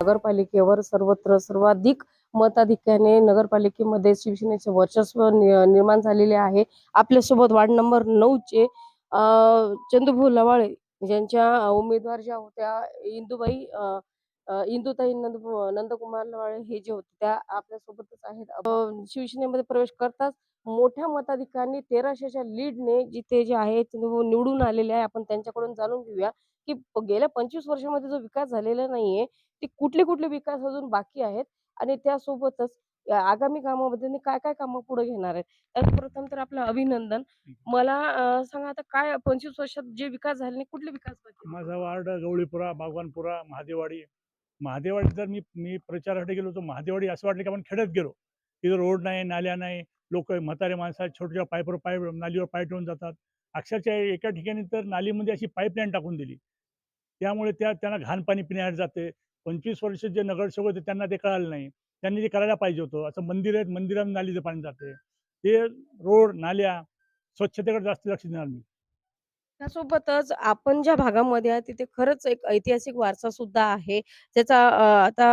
नगरपालिकेवर सर्वत्र सर्वाधिक मताधिक्याने नगरपालिकेमध्ये शिवसेनेचे वर्चस्व निर्माण झालेले आहे. आपल्यासोबत वार्ड नंबर नऊचे अं, चंद्रभाऊ लवाळे ज्यांच्या उमेदवार ज्या होत्या इंदुबाई अं, इंदुताई नंद नंदकुमार लवाळे हे जे होते त्या आपल्यासोबतच आहेत. शिवसेनेमध्ये प्रवेश करताच मोठ्या मताधिकांनी तेराशेच्या लीडने जिथे जे आहे चंदूभाऊ निवडून आलेले आहे. आपण त्यांच्याकडून जाणून घेऊया की गेल्या पंचवीस वर्षामध्ये जो विकास झालेला नाहीये ते कुठले कुठले विकास अजून बाकी आहेत? आणि त्यासोबतच आगामी कामामध्ये काय काय कामं पुढे घेणार आहेत? त्यात प्रथम तर आपलं अभिनंदन. मला सांगा आता काय पंचवीस वर्षात जे विकास झाले कुठले विकास? माझा वार्ड गवळीपुरा बागवानपुरा महादेवाडी महादेवाडी जर मी मी प्रचारासाठी गेलो तर महादेवाडी असं वाटलं की आपण खेड्यात गेलो. तिथं रोड नाही नाल्या नाही लोक म्हातारे माणसं छोट्या छोट्या पाईपवर पाय नालीवर पाय ठेवून जातात. अक्षरशः एका ठिकाणी तर नालीमध्ये अशी पाईपलाईन टाकून दिली. त्यामुळे त्या त्यांना घाण पाणी पिण्यासाठी जाते. पंचवीस वर्ष जे नगरसेवक होते त्यांना ते कळालं नाही. त्यांनी ते करायला पाहिजे होतं. असं मंदिर आहेत मंदिरात नालीचं पाणी जाते. ते रोड नाल्या स्वच्छतेकडे जास्त लक्ष देणार मी त्यासोबतच आपण ज्या भागामध्ये आहे तिथे खरंच एक ऐतिहासिक वारसा सुद्धा आहे. त्याचा आता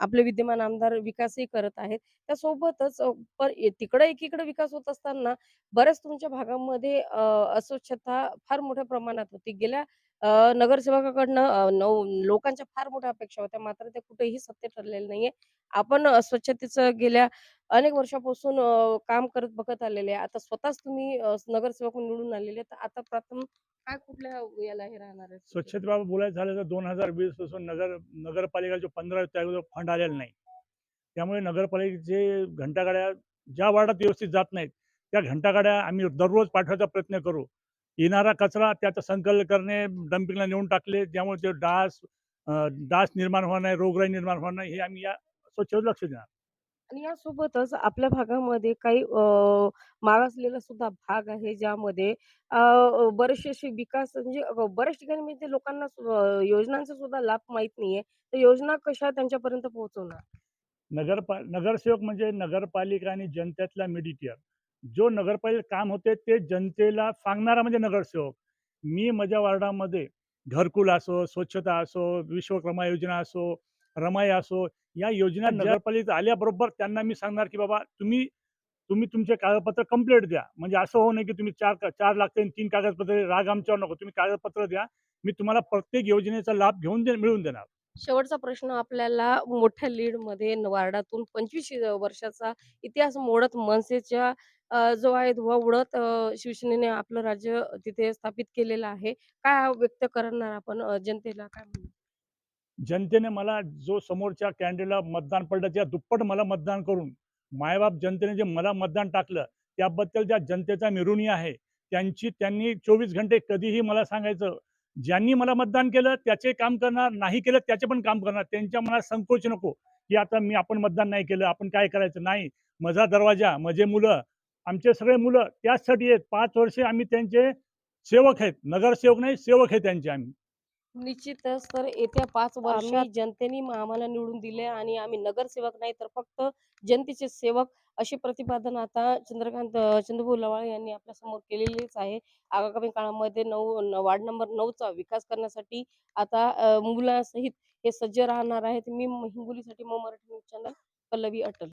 आपले विद्यमान आमदार विकासही करत आहेत. त्यासोबतच पर तिकडे एकीकडे विकास होत असताना बऱ्याच तुमच्या भागामध्ये अस्वच्छता फार मोठ्या प्रमाणात होती. गेल्या नगरसेवकाकडनं नऊ लोकांच्या फार मोठ्या अपेक्षा होत्या. मात्र ते कुठेही सत्य ठरलेलं नाहीये. आपण स्वच्छतेचं गेल्या अनेक वर्षापासून काम करत बघत आलेले आहे. आता स्वतःच तुम्ही नगरसेवक निवडून आलेले तर आता प्रथम काय कुठल्या याला हे राहणार आहे स्वच्छतेबाबत बोलायचं झालं तर दोन हजार वीसपासून नगर नगरपालिका जो पंधरा त्या फंड आलेला नाही. त्यामुळे नगरपालिकेचे घंटागाड्या ज्या वार्डात व्यवस्थित जात नाहीत त्या घंटागाड्या आम्ही दररोज पाठवायचा प्रयत्न करू. येणारा कचरा त्याचं संकलन करणे डम्पिंगला नेऊन टाकले त्यामुळे ते डास डास निर्माण होणार नाही रोगराई निर्माण होणार नाही हे आम्ही या स्वच्छतेवर लक्ष देणार. आणि यासोबतच आपल्या भागामध्ये काही मागासलेला सुद्धा भाग आहे ज्यामध्ये बरेचसे असे विकास म्हणजे बऱ्याच ठिकाणी म्हणजे लोकांना योजनांचा सुद्धा लाभ माहीत नाहीये. तर योजना कशा त्यांच्यापर्यंत पोहोचवणार? नगरपा नगरसेवक म्हणजे नगरपालिका आणि जनतेतला मेडिटियर जो नगरपालिका काम होते ते जनतेला सांगणारा म्हणजे नगरसेवक. मी माझ्या वार्डामध्ये घरकुल असो स्वच्छता असो विश्वकर्मा योजना असो रमाई असो या योजना नगरपालिकेत आल्याबरोबर त्यांना मी सांगणार की बाबा तुम्ही तुम्ही तुमचे कागदपत्र कंप्लीट द्या. म्हणजे असं होऊ नये की तुम्ही चार चार लागते आणि तीन कागदपत्र राग आमच्यावर नको. तुम्ही कागदपत्र द्या. मी तुम्हाला प्रत्येक योजनेचा लाभ घेऊन दे मिळवून देणार. शेवटचा प्रश्न आपल्याला मोठ्या लीडमध्ये वार्डातून पंचवीस वर्षाचा इतिहास मोडत मनसेच्या जो आहे धुवा उडत शिवसेनेने आपलं राज्य तिथे स्थापित केलेलं आहे. काय व्यक्त करणार आपण जनतेला? काय म्हणणार? जनतेने मला जो समोरच्या कॅन्डिडेटला मतदान पडलं त्या दुप्पट मला मतदान करून मायबाप जनतेने जे मला मतदान टाकलं त्याबद्दल ज्या जनतेचा मी आहे त्यांची त्यांनी चोवीस घंटे कधीही मला सांगायचं ज्यांनी मला मतदान केलं त्याचे काम करणार नाही केलं त्याचे पण काम करणार त्यांच्या मनात संकोच नको की आता मी आपण मतदान नाही केलं आपण काय करायचं? नाही माझा दरवाजा माझे मुलं आमचे सगळे मुलं त्याचसाठी आहेत. पाच वर्षे आम्ही त्यांचे सेवक आहेत नगरसेवक नाही सेवक आहे त्यांचे आम्ही. निश्चितच. तर येत्या पाच वर्षात जनतेने आम्हाला निवडून दिले आणि आम्ही नगरसेवक नाही तर फक्त जनतेचे सेवक असे प्रतिपादन आता चंद्रकांत चंद्रभाऊ लवाळे यांनी आपल्यासमोर केलेलेच आहे. आगामी काळामध्ये नऊ वार्ड नंबर नऊचा विकास करण्यासाठी आता मुलासहित हे सज्ज राहणार आहेत. मी हिंगोलीसाठी मो मराठी न्यूज चॅनल पल्लवी अटल.